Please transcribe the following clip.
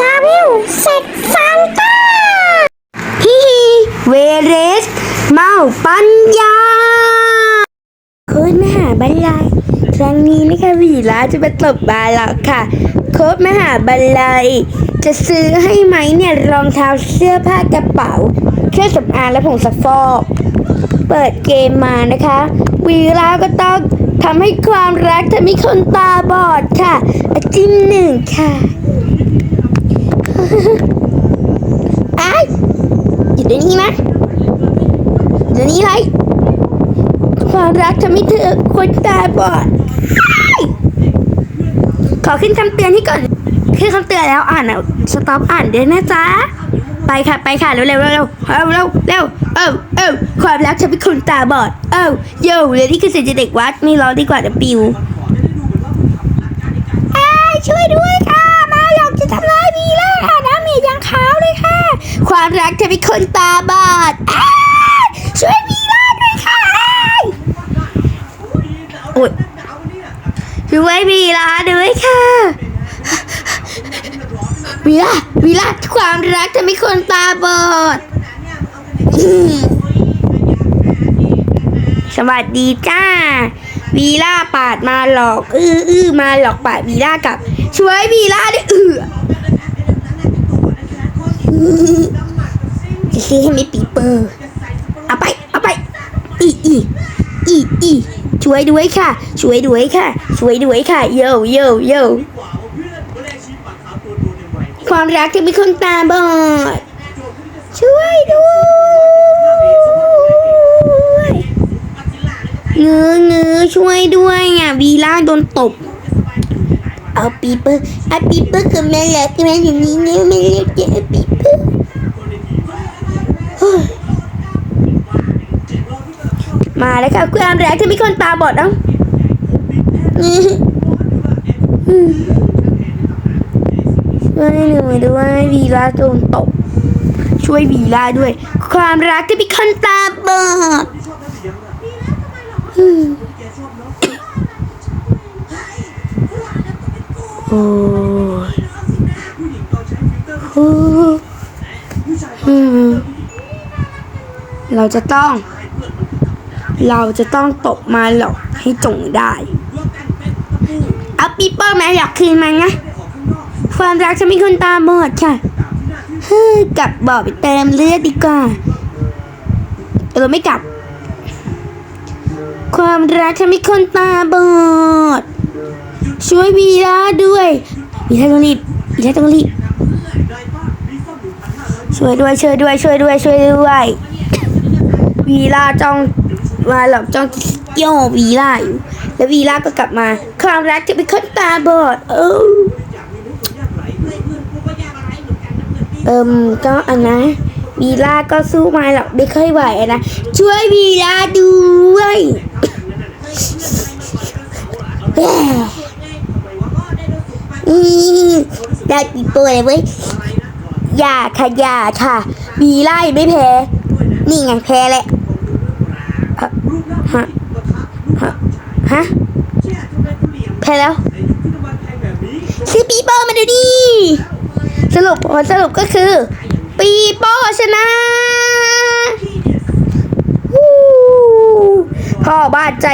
ดาวิลเสกซานต้าฮิฮิเวเรส เมาปัญญาโค้ดมหาบัลลัยครั้งนี้นะคะวีลาจะมาตบบาหรอกค่ะ โค้ดมหาบัลลัย จะซื้อให้ไหมเนี่ยรองเท้าเสื้อผ้ากระเป๋า เครื่องสำอางและผงซักฟอก เปิดเกมมานะคะ วีลาก็ต้องทำให้ความรักทำให้คนตาบอดค่ะอาจิ้มหนึ่งค่ะ ไอ้ายอยู่ในนี้นะ อยู่ในนี้เลยความรักทำให้เธอคนตาบอดขอขึ้นคำเตือนให้ก่อนขึ้นคำเตือนแล้วอ่านอะสต็อปอ่านเดี๋ยวนะจ๊ะไปค่ะไปค่ะเร็วเร็วเร็วเร็วเร็วเร็วเอ้าเอ้าความรักทำให้คนตาบอด เอ้าโย่เดี๋ยวนี้คือเสียงเด็กวัดไม่ร้องดีกว่าจะปิวช่วยด้วยค่ะ มาหลอกจะทำร้ายบีล่าค่ะน้ำเมียยังขาวเลยค่ะ ความรักทำให้คนตาบอดเอ้ยช่วยบีล่าด้วยค่ะโอ้ยช่วยบี ล่าด้วยค่ะบีล่าบีล่าความรักทำให้คนตาบอดอืมสวัสดีจ้า วีล่าปาดมาหลอกอื้ออื้อมาหลอกปาดวีล่ากลับ ช่วยวีล่าด้วยเออจะซื้อให้ไม่ปีเปอร์เอาไป เอาไป อีอีอีอี ช่วยด้วยค่ะ ช่วยด้วยค่ะ ช่วยด้วยค่ะโยโยโยความรักที่มีคนตาบอด ช่วยด้วยเงื้อเงื้อช่วยด้วยอะวีล่าโดนตบเอาปีเปอร์เอาปีเปอร์กับแม่แหละที่แม่อยู่นี่เนี่ยแม่เรียกเจอปีเปอร์เฮ้ย มาแล้วค่ะความรักที่มีคนตาบอดเอ้าอืมอืมช่วยหนูด้วยวีลาโดนตบช่วยวีลาด้วย ความรักที่เป็นคนตาบอดโอ้เราจะต้อง เราจะต้องตบมาหลอกให้จงได้เอาปีเปอร์แมนหลอกคืนมานะ ความรักจะมีคนตาบอดค่ะเฮ้ยกลับบ่อไปเติมเลือดดีกว่าเออไม่กลับ ความรักทำให้คนตาบอด ช่วยวีราด้วยวีราต้องรีบวีราต้องรีบช่วยด้วยช่วยด้วยช่วยด้วยช่วยด้วยวีราจ้อง มาหลอกจ้องโยวีราอยู่แล้ววีราก็กลับมาความรักจะเป็นคนตาบอดเออเอิมก็อันนะวีล่าก็สู้ไม่หรอกไม่ค่อยไหวนะช่วยวีล่าด้วยอืมได้ปีโป้เลยเว้ยอย่าค่ะอย่าค่ะวีล่าไม่แพ้ นี่ไงแพ้แหละ ฮะฮะฮะแพ้แล้วซื้อปีโป้มาดูดิ สรุปผลสรุปก็คือ ปีโป้ชนะวู้พ่อบ้าใจ